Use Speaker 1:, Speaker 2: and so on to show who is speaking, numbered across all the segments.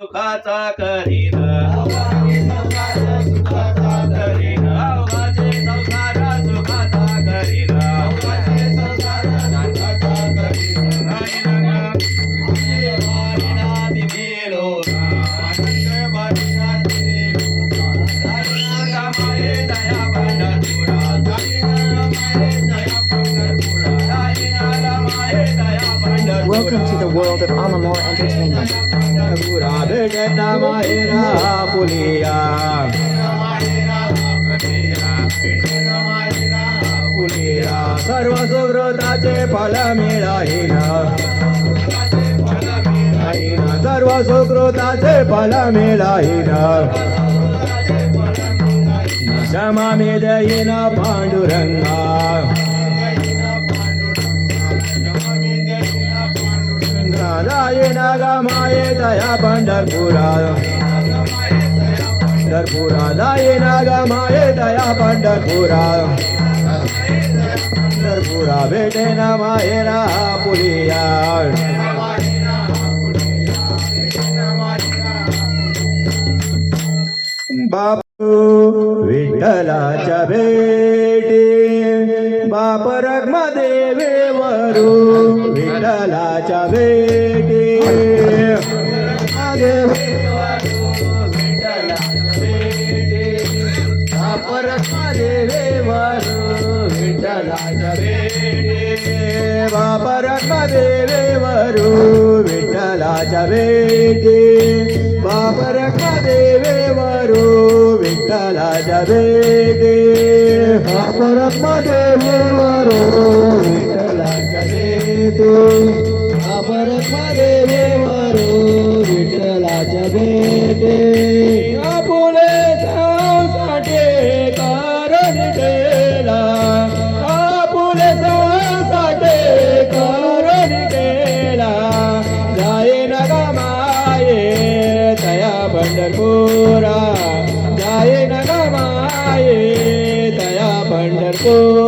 Speaker 1: सुखाचा करीन. सुखाचा करीन
Speaker 2: world of Alamore Entertainment.
Speaker 1: पुरा भेटना माहेरा पुलिया पुलिया सर्व सुकृताचे फल मिळाहीन सर्व सुकृताचे फल मिळाहीन क्षमा मी देईन पांडुरंगा राधायन दया पंढरपुरा. पंढरपुरा दायन गमाये दया पंढरपुरा. पंढरपुरा भेटे ना माहेरा पुलिया बापू विठ्ठलाच्या भेटी. बापर देवेवरू विठ्ठलाच्या भेटी. बाप रग्मा देवेवरू विठ्ठलाच्या भेटी. बाप रग्मा देवेवरू विठ्ठलाच्या भेटी. बाप रग्मा देवेवरू भेटी बाप रग्मा देवेवरू विठ्ठलाच्या भेटी. आपुले साठे कारण केला. आपुले साठे कारण केला. जाये नगा माये तया पंढरपुरा. जाये नगा माये तया पंढरपुरा.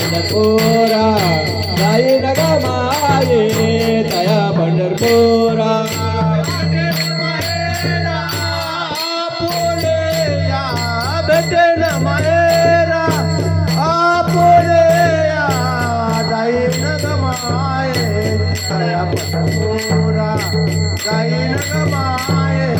Speaker 1: पंढरपुरा जाये नगा माये दया पंढरपुरा भेटे ना मायेरा आपोलेया जाईन गमाये तया पंढरपुरा जाईन गमाये तया पंढरपुरा